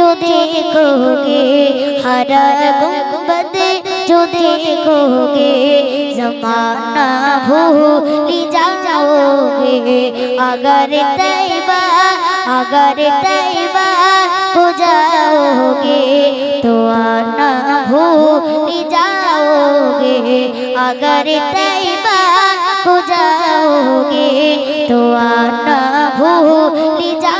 जो देखोगे हरा गुंबद जो देखोगे, जमाना भूल जाओगे। अगर तैबा अगर तैबा हो जाओगे तो आना भूल जाओगे। अगर तैबा हो जाओगे तो आना भूल जाओगे।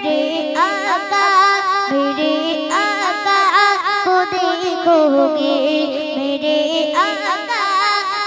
मेरे आका मेरे आका को देखोगे मेरे आका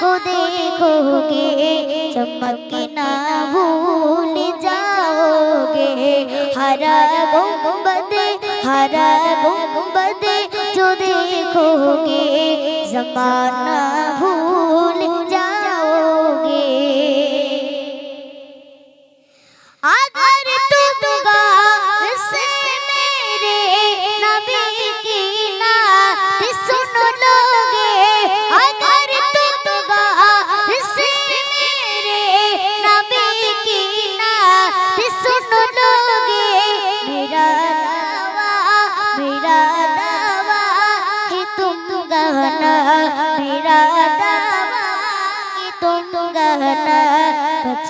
को देखोगे चमकना भूल जाओगे हरा गुंबद हरा गुंबद जो देखोगे जमाना भूल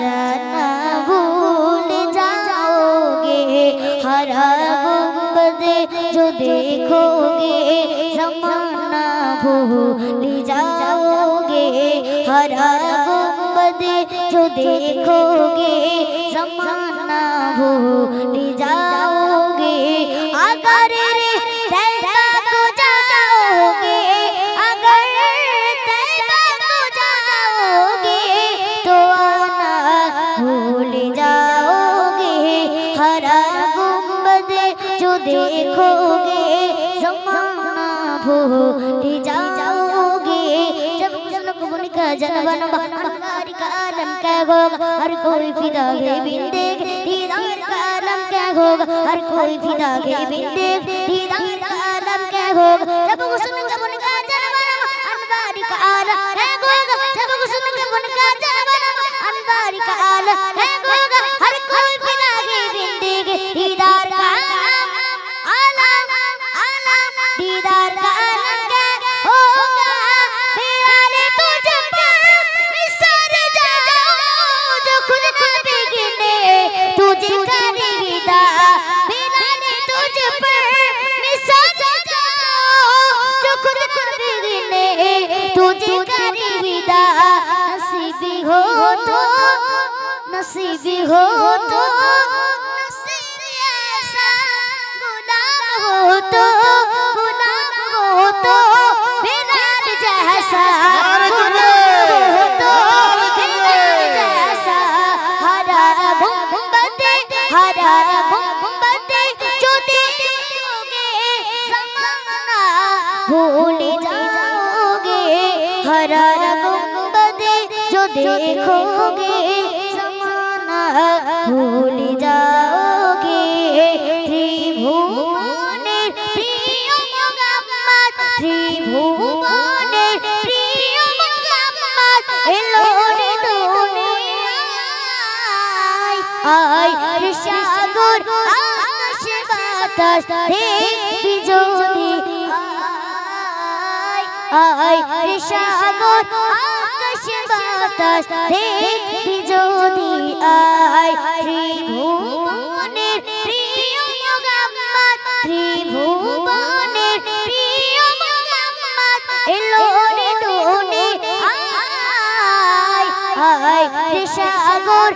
बचाना भूल जाओगे हरा गुंबद जो देखोगे जमाना भूल जाओगे हरा गुंबद जो देखोगे जमाना भूल जाओगे हरा गुंबद जो देखोगे, जमाना भूल जाओगे। जब मुनि का जनवन हमारी का क्या होगा? हर कोई फिदा बिन देख दीदार का क्या होगा? हर कोई फिदा बिन देख दीदार का क्या होगा? जब हुस्न का मुनि का जनवन हमारी का आलम क्या होगा? जब हुस्न का मुनि का जनवन हमारी का आलम क्या হতো নসিবি হতো গুলাম হতো গুলাম হতো বিরাট জাহাসা। देखोगे समाना भूल जाओगे त्रिभुवने प्रिय मोहम्मद त्रिभुवने प्रिय मोहम्मद এলো রে দুনিয়ায় আয় রে সাগর আকাশ বাতাস দেখবি যদি আয় আয় রে সাগর আকাশ বাতাস, দেখবি যদি আয়। ত্রিভুবনের প্রিয় মোহাম্মদ ত্রিভুবনের প্রিয় মোহাম্মদ এলো রে দোনে আয়। আয় রে সাগর,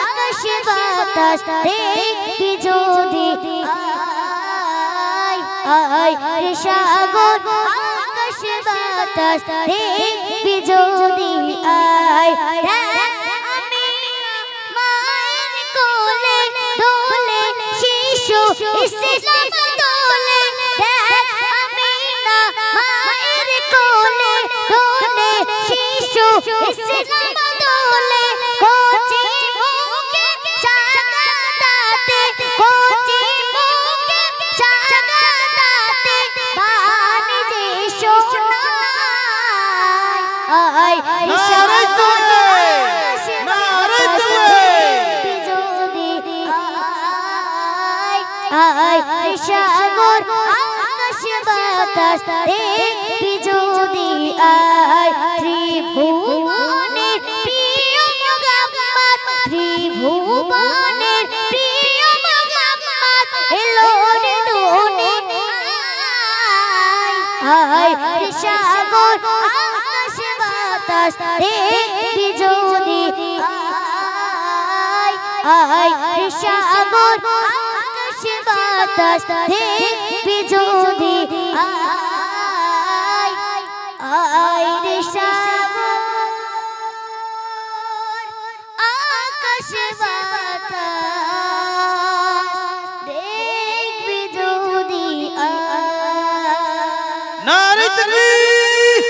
আকাশ বাতাস, দেখবি যদি আয়। আয় সাগর বাতাস দেখবি যদি আয়। আমি মায়ের কোলে দোলে শিশু আয় সাগর, আকাশ, বাতাস দেখবি যদি আয়। ত্রিভুবনের প্রিয় মোহাম্মদ ত্রিভুবনের প্রিয় মোহাম্মদ এলো রে দোনে আয়। সাগর, আকাশ, বাতাস দেখবি যদি আয়। আয় সাগর বাতাস দেখবি যদি আয় আয় রে সাগর আকাশ বাতাস দেখবি যদি নারে তকবীর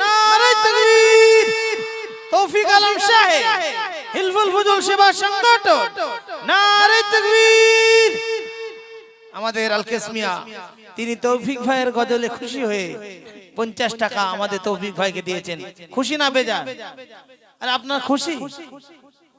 নারে তকবীর তৌফিক আলম সাহেব, হিলফুল ফুজুল সেবা সংগঠন নারে তকবীর আমাদের আলকেস মিয়া তিনি তৌফিক ভাইয়ের গজলে খুশি হয়ে পঞ্চাশ টাকা আমাদের তৌফিক ভাইকে দিয়েছেন। খুশি না বেজা আর আপনার খুশি?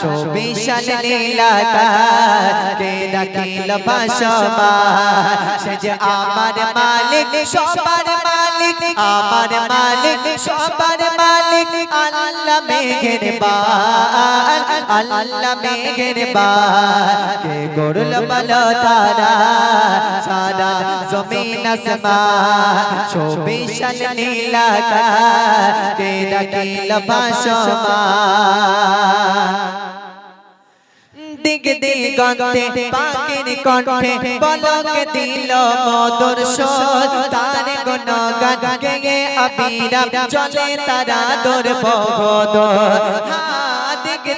শোভিশান নীলাকাশ কে ডাকিল ভাসমান সে যে আমার মালিক সবার মালিক আমার মালিক সবার মালিক আল্লাহ মেঘের বাল আল্লাহ মেঘের বাল কে গড়ল বলো তারা সারা জমিন আসমান। শোভিশান নীলাকাশ কে ডাকিল ভাসমান দিগ দিগন্তে পাখির কণ্ঠে পলক দিল মধুর সর তার গুণগান গেয়ে আবিরাম চলে তারা দূর। দিগ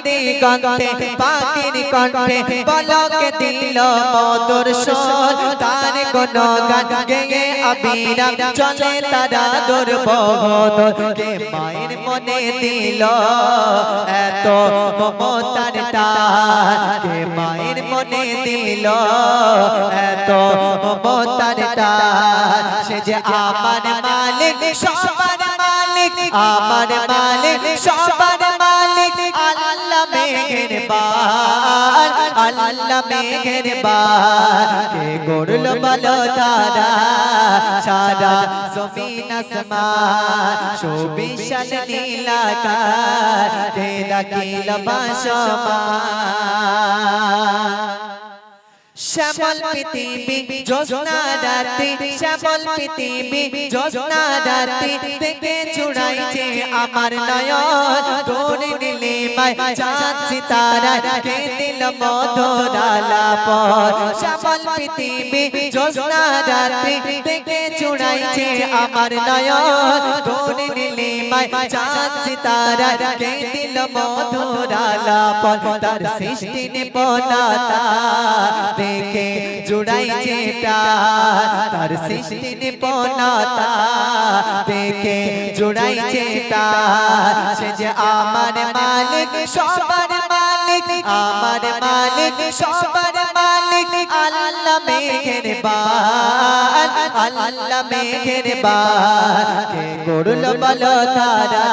দিগন্তে পাখির কণ্ঠে পলক দিল মধুর স্বর। তার গুণগান গেয়ে আবিরাম চলে তারা দূর বহদ কে মায়ের মনে দিল এত মমতার টান কে মায়ের মনে দিল এত মমতার টান সে যে আমার মালিক, সবার মালিক, আমার মালিক মালিক আল্লাহ মেঘের বাল আল্লাহ মেঘের বাল কে গড়ল বলো তারা সারা জমিন আসমান শোভিশাল নীলাকাশ কে ডাকিল ভাসমান শ্যামল পৃথিবী, জ্যোৎস্না রাতে শ্যামল পৃথিবী, জ্যোৎস্না রাতে থেকে চুড়াইছে আমার নয়ন তোর নীলে চাঁদ সিতারা কে দিল মধুরালা পর শ্যামল পৃথিবী জ্যোৎস্না রাতে থেকে চুড়াইছে আমার নয়ন। তোর নীলিমায় চাঁদ সিতারা কে দিল মধুরালাপন তার সৃষ্টি নিপনতা দেখে জুড়াইছে তার সৃষ্টি নিপনতা দেখে জুড়াইছে প্রাণ। সে যে আমার মালিক, সবার মালিক, আমার মালিক, সবার মালিক, আল্লাহ মেঘের বান আল্লাহ মেঘের বান করল বলো তারা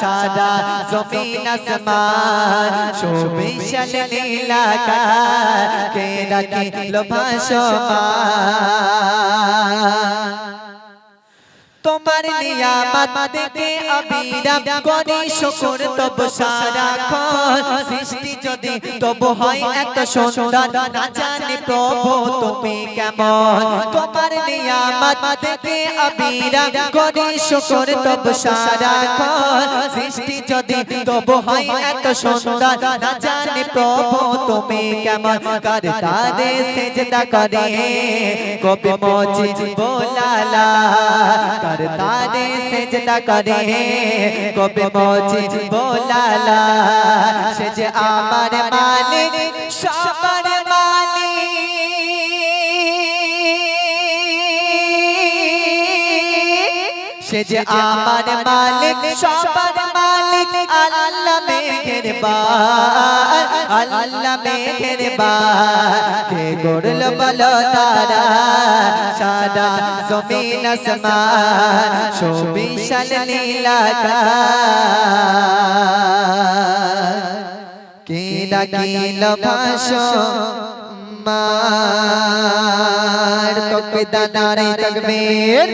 সারা জমিন আসমান, সুবিশাল নীলাকা কে রাখিল ভাসমান। তোমার নিয়ামত দেখে অবিরাম করি, শুকর তব সারাক্ষণ। সৃষ্টি যদি তব হয় এত সুন্দর না জানি প্রভু তুমি কেমন? তোমার করি তব সারাক্ষণ। সৃষ্টি যদি তব হয় এত সুন্দর না জানি প্রভু তুমি কেমন? সেজদা করে, কবি মজি বোলালা কর তারে সেজদা করে কবে মজিদ বোলালা সে যে আমার মালিক সবার মালিক সে যে আমার মালিক সবার আল্লাহ মেঘের বার আল্লাহ মেঘের বার কে করল বলো তারা সারা জমিন আসমান, সুবিশাল নীলাকা কে ডাকিল ভাষ মার তকবে দানারে তকবীর।